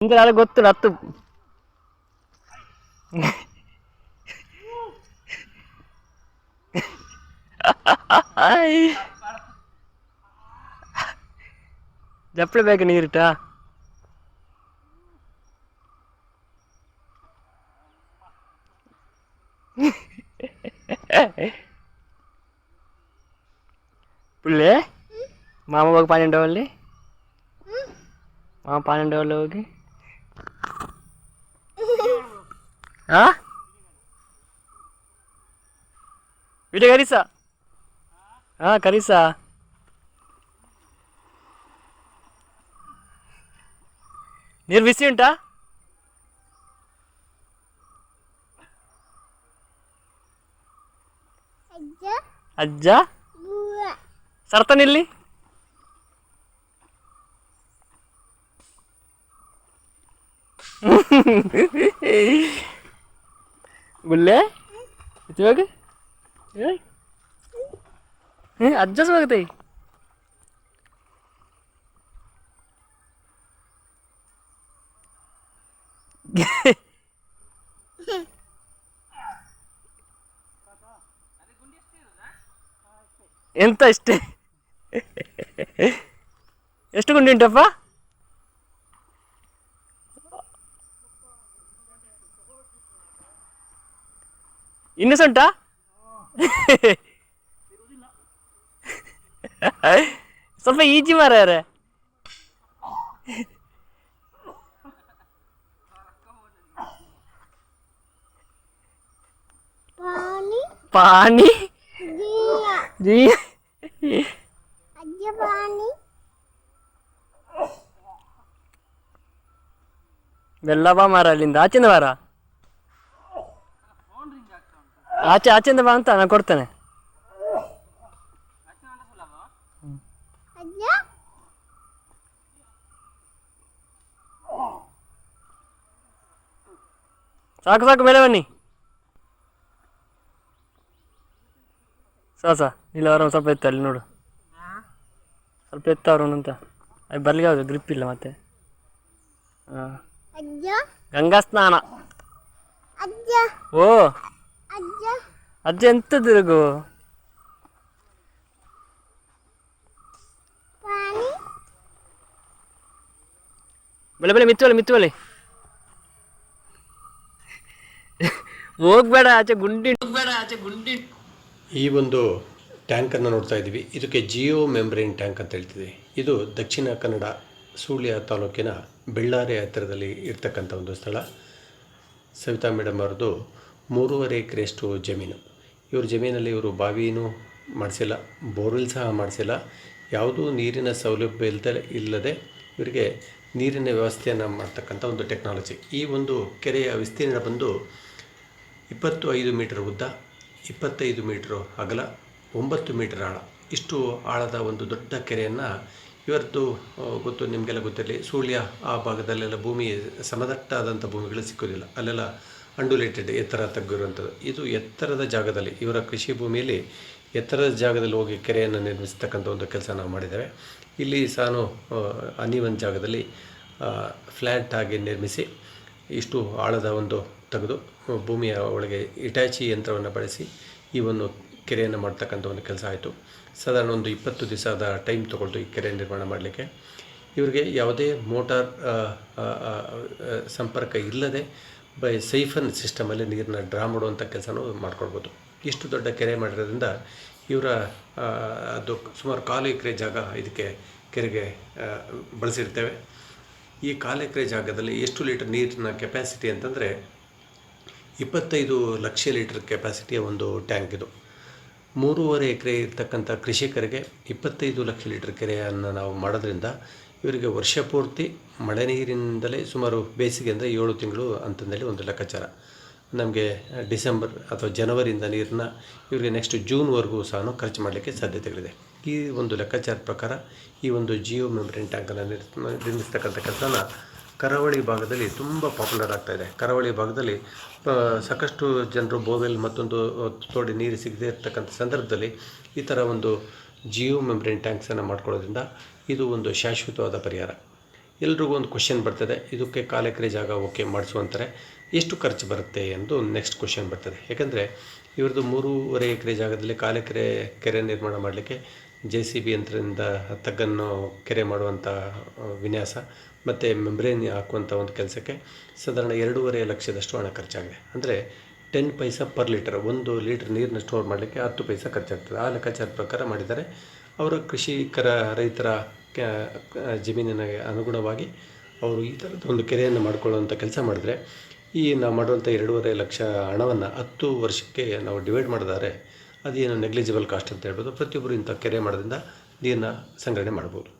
ಅಂದ್ರೆ ಅಲ್ಲ ಗೊತ್ತು ಹತ್ತು ಜಪ್ಪಳೆ ಬೇಕು ನೀರಿಟ పుల్లే మా అమ్మ ఒక పన్నెండు వాళ్ళు మా పన్నెండు వాళ్ళు ಹೋಗಿ ఆ ವಿಡಿಯೋ ಕರೀಸಾ? ಹಾ ಕರೀಸಾ. ನೀರು ಬಿಸಿ ಉಂಟಾ? ಅಜ್ಜ? ಸರ್ತಾನಿಲ್ಲಿ ಗುಲ್ಲೆ ಇವಾಗ ಅಜ್ಜ ಸ್ವಾಗತ ಎಂತ ಇಷ್ಟೇ ಎಷ್ಟು ಗುಂಡಿ ಉಂಟಪ್ಪ ಇನ್ನು ಸಹ ಉಂಟಾ ಸ್ವಲ್ಪ ಈಜಿ ಮಾರ್ಯಾರೆ ಪಾನಿ ಪಾನಿ ಜೀಯ ಜೀ ಅಜ್ಜ ಪಾನಿ ಬೆಲ್ಲ ಬಾ ಮಾರ ಅಲ್ಲಿಂದ ಆಚೆಂದ ಬಾರ ಆಚೆ ಆಚೆಯಿಂದ ಬಾ ಅಂತ ನಾನು ಕೊಡ್ತೇನೆ. ಸಾಕು ಸಾಕು ಮೇಲೆ ಬನ್ನಿ. ಸಾ ಸಾ ಇಲ್ಲ ಅವ್ರ ಸ್ವಲ್ಪ ಎತ್ತ ಅಲ್ಲಿ ನೋಡು. ಸ್ವಲ್ಪ ಎತ್ತ ಅಂತ ಅದು ಬರ್ಲಿಕ್ಕೆ ಯಾವುದು? ಗ್ರಿಪ್ ಇಲ್ಲ ಮತ್ತೆ. ಹಾಂ. ಗಂಗಾ ಸ್ನಾನ. ಓ. ಅಜ್ಜ. ಎಂತ ಎಂತದ್ದು ಪಾನಿ ಬೆಳೆ ಬೆಳೆ ಮಿತ್ತುವಲ್ಲಿ ಮಿತ್ತುವಲ್ಲಿ ಹೋಗ್ಬೇಡ ಆಚೆ ಗುಂಡಿ. ಹೋಗ್ಬೇಡ ಆಚೆ ಗುಂಡಿ. ಈ ಒಂದು ಟ್ಯಾಂಕನ್ನು ನೋಡ್ತಾ ಇದ್ದೀವಿ. ಇದಕ್ಕೆ ಜಿಯೋ ಮೆಂಬ್ರೇನ್ ಟ್ಯಾಂಕ್ ಅಂತ ಹೇಳ್ತಿದೆ. ಇದು ದಕ್ಷಿಣ ಕನ್ನಡ ಸೂಳ್ಯ ತಾಲೂಕಿನ ಬೆಳ್ಳಾರೆ ಹತ್ತಿರದಲ್ಲಿ ಇರ್ತಕ್ಕಂಥ ಒಂದು ಸ್ಥಳ. ಸವಿತಾ ಮೇಡಮ್ ಅವ್ರದ್ದು ಮೂರುವರೆ ಎಕರೆಯಷ್ಟು ಜಮೀನು. ಇವ್ರ ಜಮೀನಲ್ಲಿ ಇವರು ಬಾವಿನೂ ಮಾಡಿಸಿಲ್ಲ, ಬೋರ್ವೆಲ್ ಸಹ ಮಾಡಿಸಿಲ್ಲ. ಯಾವುದೂ ನೀರಿನ ಸೌಲಭ್ಯ ಇಲ್ಲದೆ ಇಲ್ಲದೆ ಇವರಿಗೆ ನೀರಿನ ವ್ಯವಸ್ಥೆಯನ್ನು ಮಾಡ್ತಕ್ಕಂಥ ಒಂದು ಟೆಕ್ನಾಲಜಿ. ಈ ಒಂದು ಕೆರೆಯ ವಿಸ್ತೀರ್ಣ ಬಂದು ಇಪ್ಪತ್ತು ಐದು ಮೀಟರ್ ಉದ್ದ, ಇಪ್ಪತ್ತೈದು ಮೀಟ್ರು ಅಗಲ, ಒಂಬತ್ತು ಮೀಟರ್ ಆಳ. ಇಷ್ಟು ಆಳದ ಒಂದು ದೊಡ್ಡ ಕೆರೆಯನ್ನು ಇವರದ್ದು ಗೊತ್ತು ನಿಮಗೆಲ್ಲ ಗೊತ್ತಿರಲಿ. ಸುಳ್ಯ ಆ ಭಾಗದಲ್ಲೆಲ್ಲ ಭೂಮಿ ಸಮದಟ್ಟಾದಂಥ ಭೂಮಿಗಳು ಸಿಕ್ಕೋದಿಲ್ಲ. ಅಲ್ಲೆಲ್ಲ ಅಂಡುಲೇಟೆಡ್ ಎತ್ತರ ತಗ್ಗಿರುವಂಥದ್ದು. ಇದು ಎತ್ತರದ ಜಾಗದಲ್ಲಿ, ಇವರ ಕೃಷಿ ಭೂಮಿಯಲ್ಲಿ ಎತ್ತರದ ಜಾಗದಲ್ಲಿ ಹೋಗಿ ಕೆರೆಯನ್ನು ನಿರ್ಮಿಸ್ತಕ್ಕಂಥ ಒಂದು ಕೆಲಸ ನಾವು ಮಾಡಿದ್ದೇವೆ. ಇಲ್ಲಿ ಸಾನು ಅನಿವನ್ ಜಾಗದಲ್ಲಿ ಫ್ಲ್ಯಾಟ್ ಆಗಿ ನಿರ್ಮಿಸಿ ಇಷ್ಟು ಆಳದ ಒಂದು ತೆಗೆದು ಭೂಮಿಯ ಒಳಗೆ ಇಟಾಚಿ ಯಂತ್ರವನ್ನು ಬಳಸಿ ಈ ಒಂದು ಕೆರೆಯನ್ನು ಮಾಡ್ತಕ್ಕಂಥ ಒಂದು ಕೆಲಸ ಆಯಿತು. ಸಾಧಾರಣ ಒಂದು ಇಪ್ಪತ್ತು ದಿವಸದ ಟೈಮ್ ತೊಗೊಳ್ತು ಈ ಕೆರೆ ನಿರ್ಮಾಣ ಮಾಡಲಿಕ್ಕೆ. ಇವರಿಗೆ ಯಾವುದೇ ಮೋಟಾರ್ ಸಂಪರ್ಕ ಇಲ್ಲದೆ ಬೈ ಸೈಫನ್ ಸಿಸ್ಟಮಲ್ಲಿ ನೀರನ್ನ ಡ್ರಾ ಮಾಡುವಂಥ ಕೆಲಸನೂ ಮಾಡ್ಕೊಳ್ಬೋದು. ಇಷ್ಟು ದೊಡ್ಡ ಕೆರೆ ಮಾಡಿರೋದ್ರಿಂದ ಇವರ ಅದು ಸುಮಾರು ಕಾಲು ಎಕರೆ ಜಾಗ ಇದಕ್ಕೆ ಕೆರೆಗೆ ಬಳಸಿರ್ತೇವೆ. ಈ ಕಾಲು ಎಕರೆ ಜಾಗದಲ್ಲಿ ಎಷ್ಟು ಲೀಟರ್ ನೀರಿನ ಕೆಪಾಸಿಟಿ ಅಂತಂದರೆ ಇಪ್ಪತ್ತೈದು ಲಕ್ಷ ಲೀಟರ್ ಕೆಪಾಸಿಟಿಯ ಒಂದು ಟ್ಯಾಂಕ್ ಇದು. ಮೂರುವರೆ ಎಕರೆ ಇರ್ತಕ್ಕಂಥ ಕೃಷಿಕರಿಗೆ ಇಪ್ಪತ್ತೈದು ಲಕ್ಷ ಲೀಟರ್ ಕೆರೆಯನ್ನು ನಾವು ಮಾಡೋದ್ರಿಂದ ಇವರಿಗೆ ವರ್ಷ ಪೂರ್ತಿ ಮಳೆ ನೀರಿನಿಂದಲೇ ಸುಮಾರು ಬೇಸಿಗೆ ಅಂದರೆ ಏಳು ತಿಂಗಳು ಅಂತಂದೇಳಿ ಒಂದು ಲೆಕ್ಕಾಚಾರ. ನಮಗೆ ಡಿಸೆಂಬರ್ ಅಥವಾ ಜನವರಿಯಿಂದ ನೀರನ್ನ ಇವರಿಗೆ ನೆಕ್ಸ್ಟ್ ಜೂನ್ವರೆಗೂ ಸಹ ಖರ್ಚು ಮಾಡಲಿಕ್ಕೆ ಸಾಧ್ಯತೆಗಳಿದೆ. ಈ ಒಂದು ಲೆಕ್ಕಾಚಾರ ಪ್ರಕಾರ ಈ ಒಂದು ಜಿಯೋ ಮೆಂಬ್ರೇನ್ ಟ್ಯಾಂಕನ್ನು ನಿರ್ ನಿರ್ಮಿಸ್ತಕ್ಕಂಥ ಕೆಲಸನ ಕರಾವಳಿ ಭಾಗದಲ್ಲಿ ತುಂಬ ಪಾಪ್ಯುಲರ್ ಆಗ್ತಾ ಇದೆ. ಕರಾವಳಿ ಭಾಗದಲ್ಲಿ ಸಾಕಷ್ಟು ಜನರು ಬೋರ್ವೆಲ್ ಮತ್ತೊಂದು ತೋಡಿ ನೀರು ಸಿಗದೇ ಇರತಕ್ಕಂಥ ಸಂದರ್ಭದಲ್ಲಿ ಈ ಥರ ಒಂದು ಜಿಯೋ ಮೆಂಬ್ರೇನ್ ಟ್ಯಾಂಕ್ಸನ್ನು ಮಾಡ್ಕೊಳ್ಳೋದ್ರಿಂದ ಇದು ಒಂದು ಶಾಶ್ವತವಾದ ಪರಿಹಾರ. ಎಲ್ರಿಗೂ ಒಂದು ಕ್ವಶನ್ ಬರ್ತದೆ. ಇದಕ್ಕೆ ಕಾಲು ಎಕರೆ ಜಾಗ ಓಕೆ ಮಾಡಿಸುವಂತಾರೆ ಎಷ್ಟು ಖರ್ಚು ಬರುತ್ತೆ ಎಂದು ನೆಕ್ಸ್ಟ್ ಕ್ವಶನ್ ಬರ್ತದೆ. ಯಾಕಂದರೆ, ಇವ್ರದ್ದು ಮೂರುವರೆ ಎಕರೆ ಜಾಗದಲ್ಲಿ ಕಾಲು ಎಕರೆ ಕೆರೆ ನಿರ್ಮಾಣ ಮಾಡಲಿಕ್ಕೆ ಜೆ ಸಿ ಬಿ ಯಂತ್ರದಿಂದ ತಗ್ಗನ್ನು ಕೆರೆ ಮಾಡುವಂಥ ವಿನ್ಯಾಸ ಮತ್ತು ಮೆಂಬ್ರೇನ್ ಹಾಕುವಂಥ ಒಂದು ಕೆಲಸಕ್ಕೆ ಸಾಧಾರಣ ಎರಡೂವರೆ ಲಕ್ಷದಷ್ಟು ಹಣ ಖರ್ಚಾಗಿದೆ. ಅಂದರೆ ಟೆನ್ ಪೈಸ ಪರ್ ಲೀಟರ್ ಒಂದು ಲೀಟ್ರ್ ನೀರನ್ನ ಸ್ಟೋರ್ ಮಾಡಲಿಕ್ಕೆ ಹತ್ತು ಪೈಸ ಖರ್ಚಾಗ್ತದೆ. ಆ ಲೆಕ್ಕಾಚಾರ ಪ್ರಕಾರ ಮಾಡಿದ್ದಾರೆ ಅವರು ಕೃಷಿಕರ, ರೈತರ ಜಮೀನಿನ ಅನುಗುಣವಾಗಿ ಅವರು ಈ ಥರದ ಒಂದು ಕೆರೆಯನ್ನು ಮಾಡಿಕೊಳ್ಳುವಂಥ ಕೆಲಸ ಮಾಡಿದ್ರೆ ಈ ನಾವು ಮಾಡುವಂಥ ಎರಡೂವರೆ ಲಕ್ಷ ಹಣವನ್ನು ಹತ್ತು ವರ್ಷಕ್ಕೆ ನಾವು ಡಿವೈಡ್ ಮಾಡಿದರೆ ಅದೇನು ನೆಗ್ಲಿಜಿಬಲ್ ಕಾಸ್ಟ್ ಅಂತ ಹೇಳ್ಬೋದು. ಪ್ರತಿಯೊಬ್ಬರು ಇಂಥ ಕೆರೆ ಮಾಡೋದ್ರಿಂದ ನೀರನ್ನ ಸಂಗ್ರಹಣೆ ಮಾಡ್ಬೋದು.